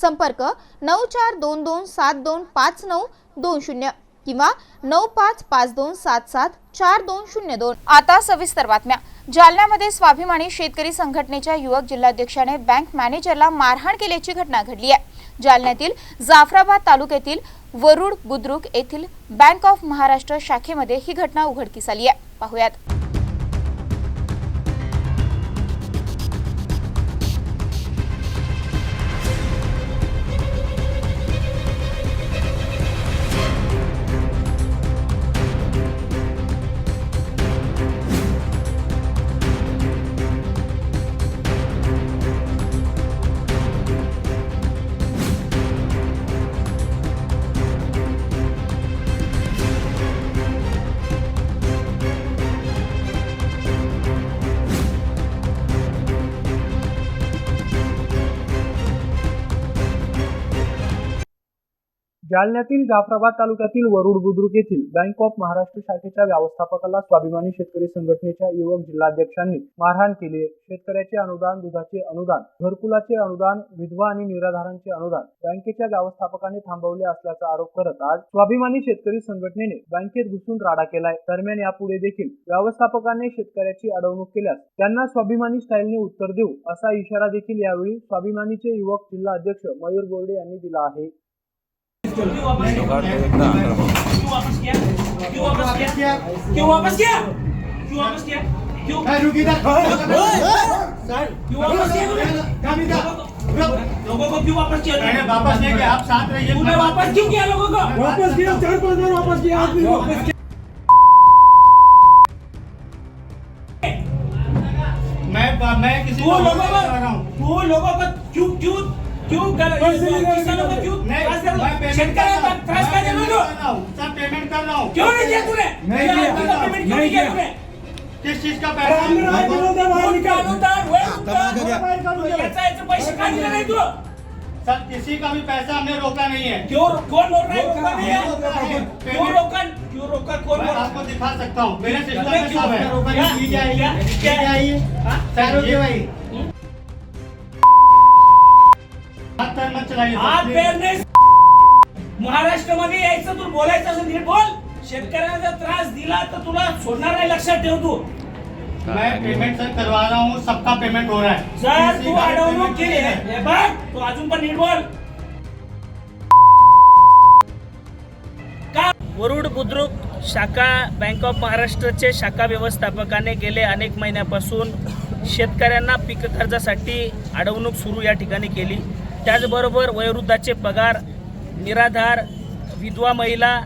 संपर्क नऊ चार दोन दोन सात दोन पाच नऊ दोन शून्य किंवा नऊ पाच पाच दोन सात सात चार दोन शून्य दोन. आता सविस्तर बातम्या. जालन्यामध्ये स्वाभिमानी शेतकरी संघटनेच्या युवक जिल्हाध्यक्षाने बँक मॅनेजरला मारहाण केल्याची घटना घडली आहे. जालन्यातील जाफराबाद तालुक्यातील वरुड बुद्रुक येथील बँक ऑफ महाराष्ट्र शाखेमध्ये ही घटना उघडकीस आली आहे. पाहुयात. जालन्यातील जाफराबाद तालुक्यातील वरुड बुद्रुक येथील बँक ऑफ महाराष्ट्र शाखेच्या व्यवस्थापकाला स्वाभिमानी शेतकरी संघटनेच्या युवक जिल्हाध्यक्षांनी मारहाण केली. शेतकऱ्याचे अनुदान दुधाचे अनुदान घरकुलाचे अनुदान विधवा आणि निराधारांचे अनुदान बँकेच्या व्यवस्थापकाने थांबवले असल्याचा आरोप करत आज स्वाभिमानी शेतकरी संघटनेने बँकेत घुसून राडा केलाय. दरम्यान यापुढे देखील व्यवस्थापकाने शेतकऱ्याची अडवणूक केल्यास त्यांना स्वाभिमानी स्टाईलने उत्तर देऊ असा इशारा देखील यावेळी स्वाभिमानीचे युवक जिल्हा अध्यक्ष मयूर बोर्डे यांनी दिला आहे. क्यों वापस किया क्यों वापस किया क्यों वापस किया क्यों वापस किया वापस किया? लोगों को क्यों वापस किया मैंने वापस नहीं किया आप साथ रहिए तूने वापस क्यों किया लोगों को वापस किया चार पाँच बार वापस किया आदमी वापस किया मैं मैं किसी को लोगों को क्यों क्यों क्यों कर किसानों को क्यों? त्रास कर रहा है? शेतकऱ्याला त्रास सर पेमेंट कर रहा हूँ। क्यों नहीं किया तूने? नहीं किया। किसान क्यों नहीं किया किस चीज़ का पैसा? राम राम बोलो तो बाहर निकाल। अनुदान, वह अनुदान, याचा याचे पैसे का तू। सर किसी का भी पैसा हमने रोका नहीं है। क्यों कौन रोक रहा है? रोका नहीं है? क्यों रोका? क्यों रोका? कौन मैं आपको दिखा सकता हूँ। मेरे सिस्टम में सब है। क्या? क्या? हाँ? क्या- क्या- क्या- क्या- क्या- महाराष्ट्रामध्ये यायचं तू बोलायचं असं नीट बोल. शेतकऱ्यांना जर त्रास दिला तर तुला सोडणार नाही लक्षात ठेव तू. मैं पेमेंट सर करवा रहा हूँ सबका पेमेंट हो रहा है। किसी तू अडवणूक केली नहीं है. हे बघ तू अजून पण नीट बोल. का वरुड बुद्रुक शाखा बँक ऑफ महाराष्ट्राचे शाखा व्यवस्थापकाने गेले अनेक महिन्यापासून शेतकऱ्यांना पीक कर्जासाठी अडवणूक सुरू या ठिकाणी केली. त्याचबरोबर वयोवृद्धाचे पगार निराधार विधवा महिला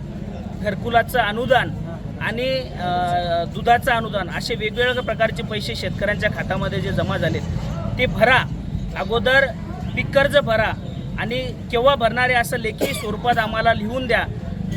घरकुलाचं अनुदान आणि दुधाचं अनुदान असे वेगवेगळ्या प्रकारचे पैसे शेतकऱ्यांच्या खात्यामध्ये जे जमा झाले ते भरा. अगोदर पीक कर्ज भरा आणि केव्हा भरणारे असं लेखी स्वरूपात आम्हाला लिहून द्या.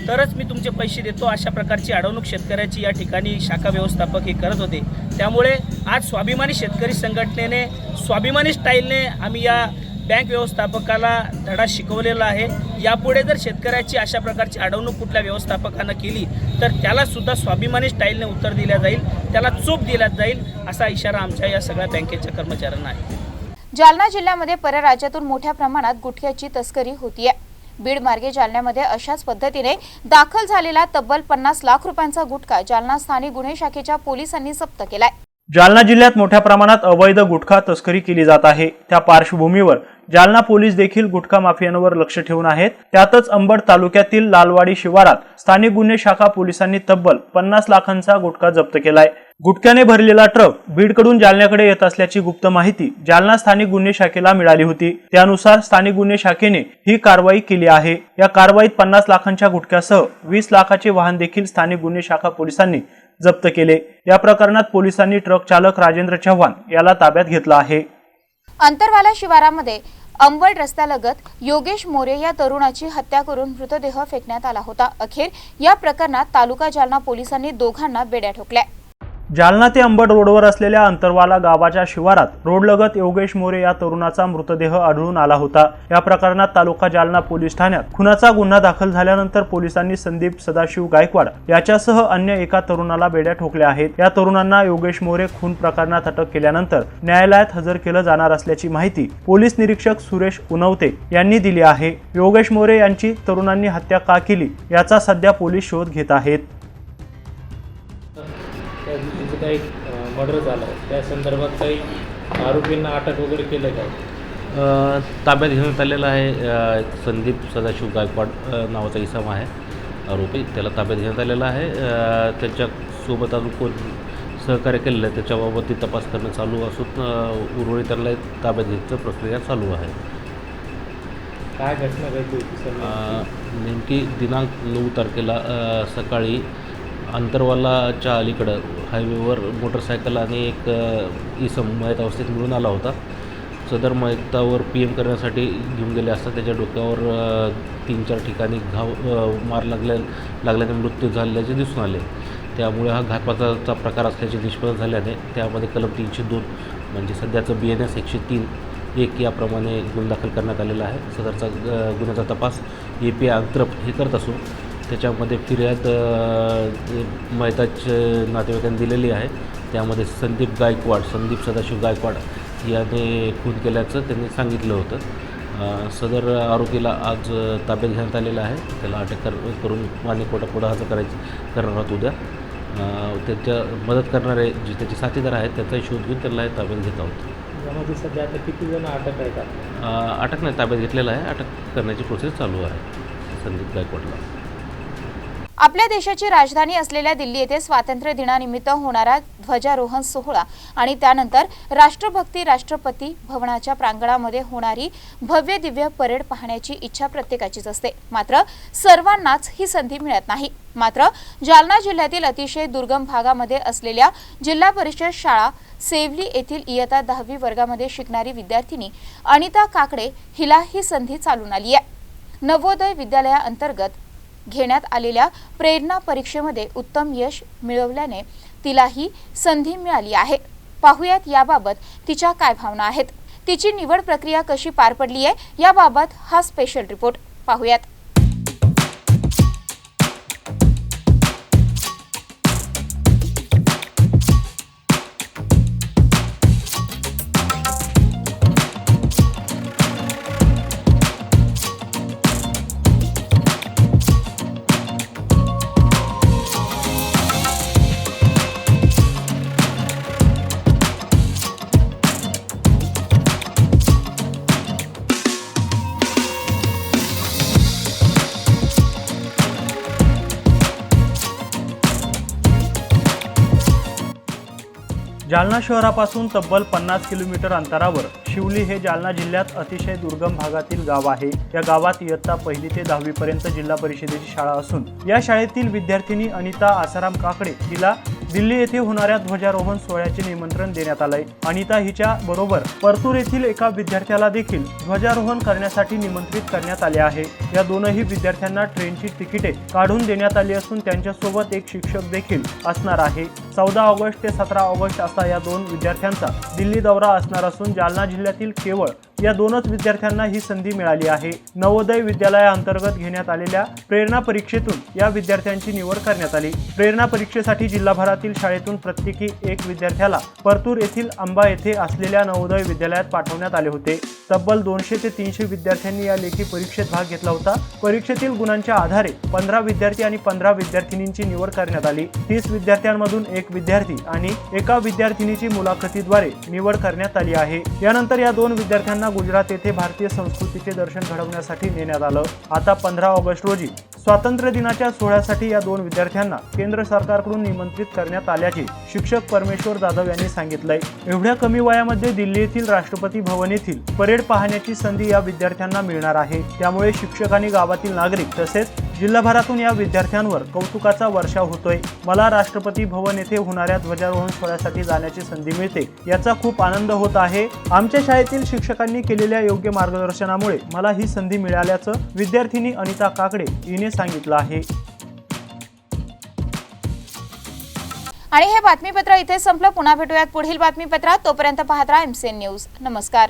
तरच मी तुमचे पैसे देतो अशा प्रकारची अडवणूक शेतकऱ्याची या ठिकाणी शाखा व्यवस्थापक हे करत होते. त्यामुळे आज स्वाभिमानी शेतकरी संघटनेने स्वाभिमानी स्टाईलने आम्ही या बँक व्यवस्थापकाला धडा शिकवलेला आहे. यापुढे जर शेतकऱ्याची अशा प्रकारची अडवणूक कुठल्या व्यवस्थापकानं केली तर त्याला सुद्धा स्वाभिमानी स्टाईलने उत्तर दिल्या जाईल त्याला चूप दिला जाईल असा इशारा आमच्या या सगळ्या बँकेच्या कर्मचाऱ्यांना आहे. जालना जिल्ह्यामध्ये परराज्यातून मोठ्या प्रमाणात गुटख्याची तस्करी होतीये. बीड मार्गे जालन्यामध्ये अशाच पद्धतीने दाखल झालेला तब्बल पन्नास लाख रुपयांचा गुटखा जालना स्थानिक गुन्हे शाखेच्या पोलिसांनी जप्त केलाय. जालना जिल्ह्यात मोठ्या प्रमाणात अवैध गुटखा तस्करी केली जात आहे. त्या पार्श्वभूमीवर जालना पोलीस देखील गुटखा माफियांवर लक्ष ठेवून आहेत. त्यातच अंबड तालुक्यातील लालवाडी शिवारात स्थानिक गुन्हे शाखा पोलिसांनी तब्बल पन्नास लाखांचा गुटखा जप्त केलाय. गुटख्याने भरलेला ट्रक बीडकडून जालन्याकडे येत असल्याची गुप्त माहिती जालना स्थानिक गुन्हे शाखेला मिळाली होती. त्यानुसार स्थानिक गुन्हे शाखेने ही कारवाई केली आहे. या कारवाईत पन्नास लाखांच्या गुटख्यासह वीस लाखाचे वाहन देखील स्थानिक गुन्हे शाखा पोलिसांनी जप्त केले. या प्रकरणात पोलिसांनी ट्रक चालक राजेंद्र चव्हाण याला ताब्यात घेतला आहे. अंतरवाला शिवारामध्ये अंबड रस्त्यालगत योगेश मोरे या तरुणाची हत्या करून मृतदेह फेकण्यात आला होता. अखेर या प्रकरणात तालुका जालना पोलिसांनी दोघांना बेड्या ठोकल्या. जालना ते अंबड रोडवर असलेल्या अंतरवाला गावाच्या शिवारात रोडलगत योगेश मोरे या तरुणाचा मृतदेह आढळून आला होता. या प्रकरणात तालुका जालना पोलीस ठाण्यात खुनाचा गुन्हा दाखल झाल्यानंतर पोलिसांनी संदीप सदाशिव गायकवाड याच्यासह अन्य एका तरुणाला बेड्या ठोकल्या आहेत. या तरुणांना योगेश मोरे खून प्रकरणात अटक केल्यानंतर न्यायालयात हजर केलं जाणार असल्याची माहिती पोलीस निरीक्षक सुरेश उनवते यांनी दिली आहे. योगेश मोरे यांची तरुणांनी हत्या का केली याचा सध्या पोलीस शोध घेत आहेत. दिवशीचं काही मर्डर झालं त्या संदर्भात काही आरोपींना अटक वगैरे केलं काय ताब्यात घेण्यात आलेला आहे संदीप सदाशिव गायकवाड नावाचा इसम आहे आरोपी. त्याला ताब्यात घेण्यात आलेला आहे. त्याच्यासोबत अजून कोण सहकार्य केलेलं आहे त्याच्याबाबत ती तपास करणं चालू असून उर्वरित त्यांना ताब्यात घ्यायचं प्रक्रिया चालू आहे. काय घटना घडली होती? सर नेमकी दिनांक नऊ तारखेला सकाळी अंतरवालाच्या अलीकडं हायवेवर मोटरसायकल आणि एक इसम मयत अवस्थेत मिळून आला होता. सदर मयतावर पी एम करण्यासाठी घेऊन गेले असता त्याच्या डोक्यावर तीन चार ठिकाणी घाव मार लागल्या लागल्याने मृत्यू झाल्याचे दिसून आले. त्यामुळे हा घातपाताचा प्रकार असल्याचे निष्पन्न झाल्याने त्यामध्ये कलम तीनशे दोन म्हणजे सध्याचं बी एन एस एकशे तीन एक याप्रमाणे गुन्हा दाखल करण्यात आलेला आहे. सदरचा गुन्ह्याचा तपास ए पी आंत्रप हे करत असून त्याच्यामध्ये फिर्याद मैताचे नातेवाईकांनी दिलेली आहे. त्यामध्ये संदीप गायकवाड संदीप सदाशिव गायकवाड याने खून केल्याचं त्यांनी सांगितलं होतं. सदर आरोपीला आज ताब्यात घेण्यात आलेला आहे. त्याला अटक कर करून मान्य कोर्टापुढं हजर करायची करणार आहोत उद्या. त्याच्या मदत करणारे जे त्याचे साथीदार आहेत त्याचाही शोध घेऊन त्यांना हे ताब्यात घेत आहोत. यामध्ये सध्या आता किती जण अटक आहे का? अटक नाही ताब्यात घेतलेला आहे. अटक करण्याची प्रोसेस चालू आहे संदीप गायकवाडला. आपल्या देशाची राजधानी असलेल्या दिल्ली येथे स्वातंत्र्य दिनानिमित्त होणारा ध्वजारोहण सोहळा आणि त्यानंतर राष्ट्रभक्ती राष्ट्रपती भवनाच्या प्रांगणामध्ये होणारी भव्य दिव्य परेड पाहण्याची इच्छा प्रत्येकाचीच असते. मात्र सर्वांनाच ही संधी मिळत नाही. मात्र जालना जिल्ह्यातील अतिशय दुर्गम भागामध्ये असलेल्या जिल्हा परिषद शाळा सेवली येथील इयता दहावी वर्गामध्ये शिकणारी विद्यार्थिनी अनिता काकडे हिला ही संधी चालून आली आहे. नवोदय विद्यालयाअंतर्गत घेण्यात आलेल्या प्रेरणा परीक्षेमध्ये उत्तम यश मिळवल्याने तिलाही संधी मिळाली आहे. पाहुयात याबाबत तिच्या काय भावना आहेत. तिची निवड प्रक्रिया कशी पार पडली आहे याबाबत हा स्पेशल रिपोर्ट पाहुयात. जालना शहरापासून तब्बल पन्नास किलोमीटर अंतरावर शिवली हे जालना जिल्ह्यात अतिशय दुर्गम भागातील गाव आहे. या गावात इयत्ता पहिली ते दहावीपर्यंत जिल्हा परिषदेची शाळा असून या शाळेतील विद्यार्थिनी अनिता आसाराम काकडे हिला दिल्ली येथे होणाऱ्या ध्वजारोहण सोहळ्याचे निमंत्रण देण्यात आलंय. अनिता हिच्या बरोबर परतूर येथील एका विद्यार्थ्याला देखील ध्वजारोहण करण्यासाठी निमंत्रित करण्यात आले आहे. या दोनही विद्यार्थ्यांना ट्रेनची तिकिटे काढून देण्यात आली असून त्यांच्यासोबत एक शिक्षक देखील असणार आहे. चौदा ऑगस्ट ते सतरा ऑगस्ट असा या दोन विद्यार्थ्यांचा दिल्ली दौरा असणार असून जालना जिल्ह्यातील केवळ या दोनच विद्यार्थ्यांना ही संधी मिळाली आहे. नवोदय विद्यालयाअंतर्गत घेण्यात आलेल्या प्रेरणा परीक्षेतून या विद्यार्थ्यांची निवड करण्यात आली. प्रेरणा परीक्षेसाठी जिल्हाभरातील शाळेतून प्रत्येकी एक विद्यार्थ्याला परतूर येथील आंबा येथे असलेल्या नवोदय विद्यालयात पाठवण्यात आले होते. तब्बल दोनशे ते तीनशे विद्यार्थ्यांनी या लेखी परीक्षेत भाग घेतला होता. परीक्षेतील गुणांच्या आधारे पंधरा विद्यार्थी आणि पंधरा विद्यार्थिनींची निवड करण्यात आली. तीस विद्यार्थ्यांमधून एक विद्यार्थी आणि एका विद्यार्थिनीची मुलाखतीद्वारे निवड करण्यात आली आहे. यानंतर या दोन विद्यार्थ्यांना गुजरात येथे भारतीय संस्कृतीचे दर्शन घडवण्यासाठी नेण्यात आलं. आता पंधरा ऑगस्ट रोजी स्वातंत्र्य दिनाच्या सोहळ्यासाठी या दोन विद्यार्थ्यांना केंद्र सरकारकडून निमंत्रित करण्यात आल्याचे शिक्षक परमेश्वर जाधव यांनी सांगितलंय. एवढ्या कमी वयामध्ये दिल्ली येथील राष्ट्रपती भवन येथील परेड पाहण्याची संधी या विद्यार्थ्यांना मिळणार आहे. त्यामुळे शिक्षक आणि गावातील नागरिक तसेच जिल्हाभरातून या विद्यार्थ्यांवर कौतुकाचा वर्षाव होतोय. मला राष्ट्रपती भवन येथे होणाऱ्या ध्वजारोहण सोहळ्यासाठी जाण्याची संधी मिळते. याचा खूप आनंद होत आहे. आमच्या शाळेतील शिक्षकांनी केलेल्या योग्य मार्गदर्शनामुळे मला ही संधी मिळाल्याचं विद्यार्थिनी अनिता काकडे हिने सांगितलं आहे. आणि हे बातमीपत्र इथे संपलं. पुन्हा भेटूयात पुढील बातमीपत्रात. तोपर्यंत पाहत राहा एमसीएन न्यूज नमस्कार.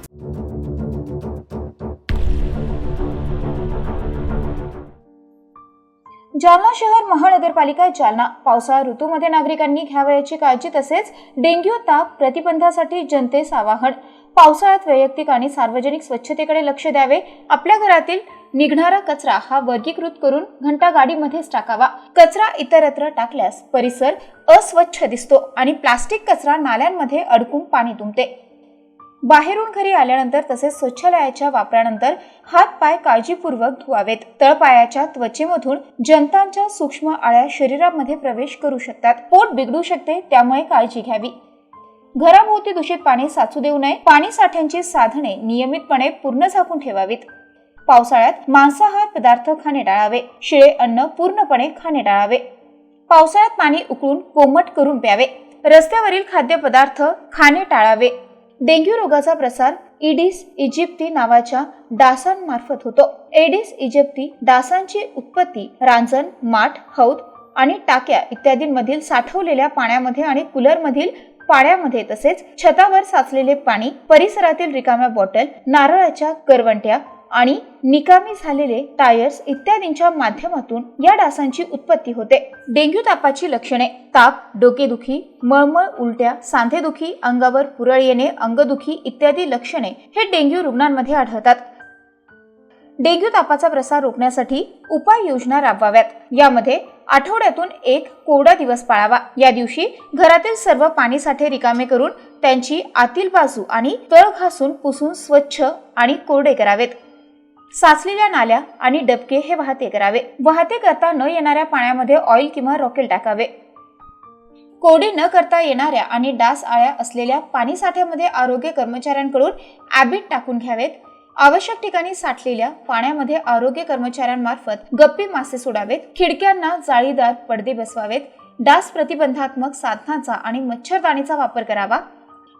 जालना शहर महानगरपालिका जालना पावसाळा ऋतूमध्ये नागरिकांनी घ्यावयाची काळजी तसेच डेंग्यू ताप प्रतिबंधासाठी जनतेस आवाहन. पावसाळ्यात वैयक्तिक आणि सार्वजनिक स्वच्छतेकडे लक्ष द्यावे. आपल्या घरातील निघणारा कचरा हा वर्गीकृत करून घंटा गाडीमध्येच टाकावा. कचरा इतरत्र टाकल्यास परिसर अस्वच्छ दिसतो आणि प्लास्टिक कचरा नाल्यांमध्ये अडकून पाणी तुंबते बाहेरून घरी आल्यानंतर तसेच स्वच्छालयाच्या वापरानंतर हात पाय काळजीपूर्वक धुवावेत. तळपायाच्या त्वचेमधून जंतांच्या सूक्ष्म आळ्या शरीरामध्ये प्रवेश करू शकतात. पोट बिघडू शकते त्यामुळे काळजी घ्यावी. घराभोवती दूषित पाणी साचू देऊ नये. पाणी साठ्यांची साधने नियमितपणे पूर्ण झाकून ठेवावीत. पावसाळ्यात मांसाहार पदार्थ खाणे टाळावे. शिळे अन्न पूर्णपणे खाणे टाळावे. पावसाळ्यात पाणी उकळून कोमट करून प्यावे. रस्त्यावरील खाद्यपदार्थ खाणे टाळावे. डेंग्यू रोगाचा प्रसार इडिस इजिप्ती नावाच्या डासांमार्फत होतो. एडिस इजिप्ती डासांची उत्पत्ती रांजण माठ हौद आणि टाक्या इत्यादींमधील साठवलेल्या पाण्यामध्ये आणि कूलरमधील पाण्यामध्ये तसेच छतावर साचलेले पाणी परिसरातील रिकाम्या बॉटल नारळाच्या करवंट्या आणि निकामी झालेले टायर्स इत्यादींच्या माध्यमातून या डासांची उत्पत्ती होते. डेंग्यू तापाची लक्षणे ताप डोकेदुखी मळमळ उलट्या सांधेदुखी अंगावर पुरळ येणे अंगदुखी इत्यादी लक्षणे हे डेंग्यू रुग्णांमध्ये आढळतात. डेंग्यू तापाचा प्रसार रोखण्यासाठी उपाययोजना राबवाव्यात. यामध्ये आठवड्यातून एक कोरडा दिवस पाळावा. या दिवशी घरातील सर्व पाणीसाठे रिकामे करून त्यांची आतील बाजू आणि तळ घासून पुसून स्वच्छ आणि कोरडे करावेत. साचलेल्या नाल्या आणि डबके हे वाहते करावे. वाहते करता न येणाऱ्या पाण्यामध्ये ऑइल किंवा रॉकेल टाकावे. कोरडे न करता येणाऱ्या आणि डास आळ्या असलेल्या पाणी साठ्यामध्ये आरोग्य कर्मचाऱ्यांकडून ॲबिट टाकून घ्यावेत. आवश्यक ठिकाणी साठलेल्या पाण्यामध्ये आरोग्य कर्मचाऱ्यांमार्फत गप्पी मासे सोडावेत. खिडक्यांना जाळीदार पडदे बसवावेत. डास प्रतिबंधात्मक साधनांचा आणि मच्छरदाणीचा वापर करावा.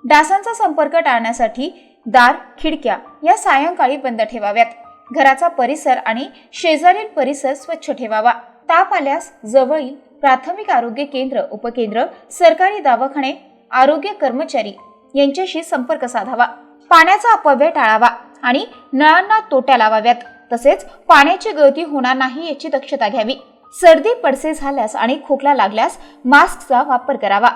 डासांचा संपर्क टाळण्यासाठी दार खिडक्या या सायंकाळी बंद ठेवाव्यात. घराचा परिसर आणि शेजारील परिसर स्वच्छ ठेवावा. ताप आल्यास जवळील प्राथमिक आरोग्य केंद्र उपकेंद्र सरकारी दवाखाने आरोग्य कर्मचारी यांच्याशी संपर्क साधावा. पाण्याचा अपव्यय टाळावा आणि नळांना तोट्या लावाव्यात. तसेच पाण्याची गळती होणार नाही याची दक्षता घ्यावी. सर्दी पडसे झाल्यास आणि खोकला लागल्यास मास्कचा वापर करावा.